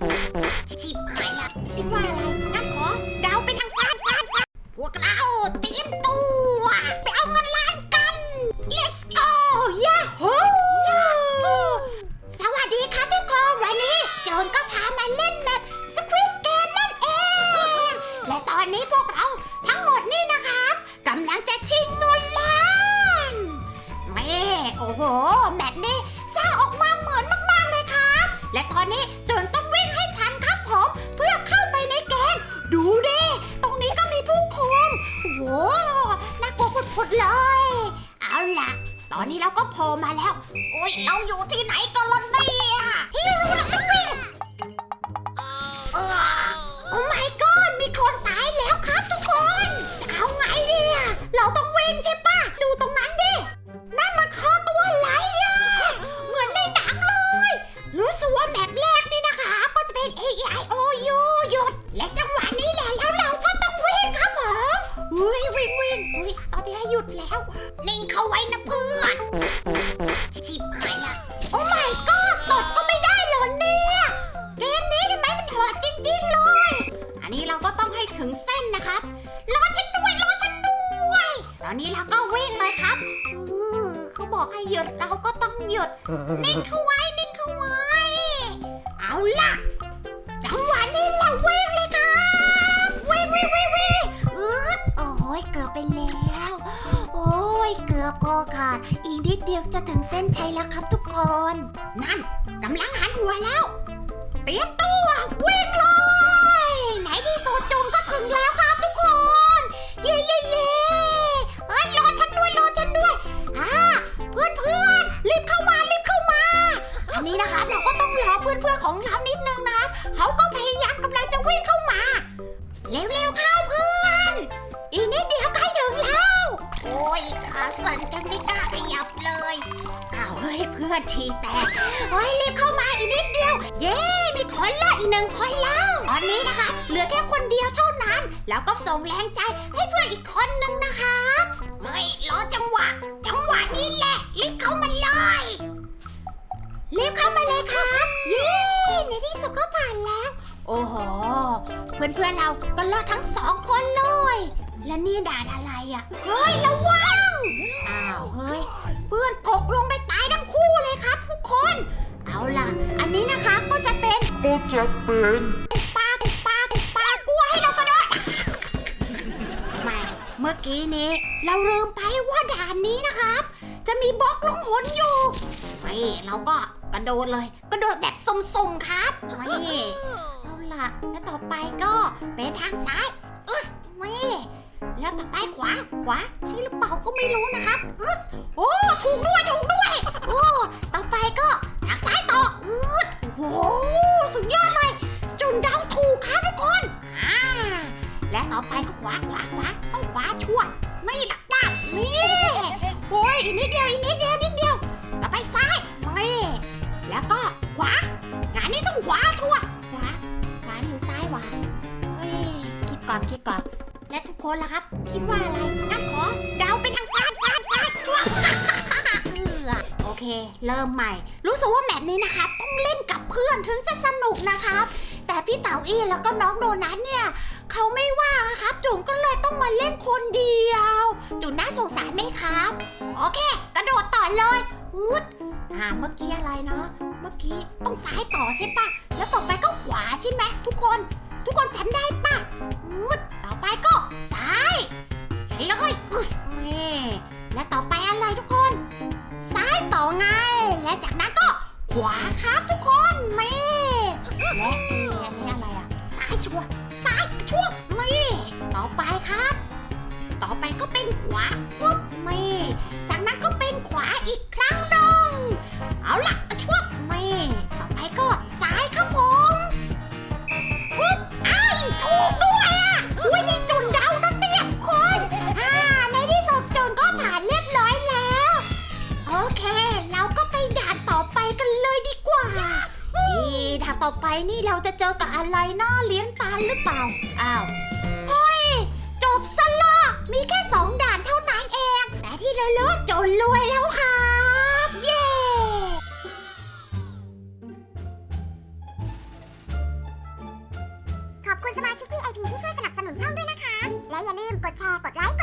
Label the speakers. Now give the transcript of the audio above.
Speaker 1: ชิบหายละคิดว่าอะไรงั้นขอเดาเป็นทางซ้ายซ้ายซ้ายพวกเราเตรียมตัว ไปเอาเงินล้านกัน let's go ยาฮูสวัสดีค่ะทุกคน วันนี้โจนก็พามาเล่นแบบสควิตเกมนั่นเอง และตอนนี้พวกเราทั้งหมดนี่นะครับกำลังจะชิงเงินล้านแม่โอ้โห แบบนี้สร้างออกมาเหมือนมาก ๆ เลยครับ และตอนนี้โจนต้อง น่ากลัวผุดๆเลย เอาล่ะ ตอนนี้เราก็โผล่มาแล้ว โอ้ยเราอยู่ที่ไหนกันล่ะเนี่ยที่รู้เราต้องวิ่ นิ่งเข้าไว้นะเพื่อน ชิบหายละ โอ้ my god ตดก็ไม่ได้เหรอเนี่ย เกมนี้ทำไมมันโหดจริงๆเลย อันนี้เราก็ต้องให้ถึงเส้นนะครับรอฉันด้วยรอฉันด้วย ตอนนี้เราก็วิ่งเลยครับเออเขาบอกให้หยุดเราก็ต้องหยุด นิ่งเข้าไว้นิ่ง อบคอขาด อีกนิดเดียวจะถึงเส้นชัยแล้วครับทุกคน นั่นกำลังหันหัวแล้ว เตรียมตัววิ่งเลยไหนที่สุดจูนก็ถึงแล้วครับทุกคน เย่เย่เย่เฮ้ยรอฉันด้วยรอฉันด้วยอ่าเพื่อนเพื่อนรีบเข้ามารีบเข้ามา อันนี้นะคะเราก็ต้องรอเพื่อนเพื่อนของเรานิดนึงนะครับเขาก็พยายามกำลังจะวิ่งเข้ามาเร็วๆเข้าเพื่อน อีกนิดเดียวใกล้ถึงแล้ว โอ้ย สั่นจนไม่กล้าขยับเลยอ้าวเฮ้ยเพื่อนทีแตกเฮ้ยรีบเข้ามาอีกนิดเดียว เย้มีคนละอีกหนึ่งคนแล้ว ตอนนี้นะคะ เหลือแค่คนเดียวเท่านั้น แล้วก็ส่งแรงใจให้เพื่อนอีกคนนึงนะครับไม่รอจังหวะ จังหวะนี้แหละรีบเข้ามาเลยรีบเข้ามาเลยครับเย้ในที่สุดก็ผ่านแล้ว โอ้โหเพื่อนๆเราก็รอดทั้งสองคนเลย และนี่ด่านอะไรอะเฮ้ยระวังอ้าว เฮ้ยเพื่อนตกลงไปตายทั้งคู่เลยครับ ทุกคน เอาล่ะ อันนี้นะคะก็จะเป็น
Speaker 2: ก็จะเป็น
Speaker 1: ปลาปลาปลากลัวให้เรากระโดดไม่เมื่อกี้นี้ เราลืมไปว่าด่านนี้นะครับ จะมีบล็อกลงหนอยู่นี่เราก็กระโดดเลย กระโดดแบบสุ่มๆครับนี่เอาล่ะ แล้วต่อไปก็เป็นทางซ้ายอึสนี่แล้วต่อไปขวาขวาใช่หรือเปล่าก็ไม่รู้นะครับอึสโอ้ ถูกด้วยถูกด้วย โอ้ ต่อไปก็ทางซ้ายต่ออึดโอ้โหสุดยอดเลย จนเดาถูกครับทุกคนอ่าและต่อไปก็ขวาขวาขวาต้องขวาชั่วไม่หลักป้านี่โอ้ยอีกนิดเดียวอีกนิดเดียวนิดเดียว ต่อไปซ้ายนี่แล้วก็ขวางานนี้ต้องขวาชั่วขวาขวาหรือซ้ายวะเฮ้ยคิดก่อนคิดก่อนและทุกคนล่ะครับ คิดว่าอะไรงั้น เดาเป็นทางซ้ายซ้ายซ้ายชั่วง โอเค เริ่มใหม่ รู้สึกว่าแบบนี้นะครับต้องเล่นกับเพื่อนถึงจะสนุกนะครับ แต่พี่เต๋าอี้แล้วก็น้องโดนัทเนี่ยเขาไม่ว่างอะครับ จุ๋มก็เลยต้องมาเล่นคนเดียว จุ๋มน่าสงสารไหมครับ โอเค กระโดดต่อเลยฮึดอ่าเมื่อกี้อะไรเนาะเมื่อกี้ต้องซ้ายต่อใช่ปะแล้วต่อไปก็ขวาใช่ไหมทุกคน ทุกคนจำได้ปะฮึดต่อไปก็ซ้าย วาครับทุกคนนี่และเอออันนี้อะไรอะซ้ายชัวร์ซ้ายชัวร์นี่ต่อไปครับ ต่อไปก็เป็นขวาานต่อไปนี่เราจะเจอกับอะไรน่าเลี้ยงตาหรือเปล่า อ้าว เฮ้ย จบซะละมีแค่สองด่านเท่านั้นเอง แต่ที่เรารู้จนรวยแล้วครับเย้
Speaker 2: คุณสมาชิก VIP ที่ช่วยสนับสนุนช่องด้วยนะคะ และอย่าลืมกดแชร์ กดไลค์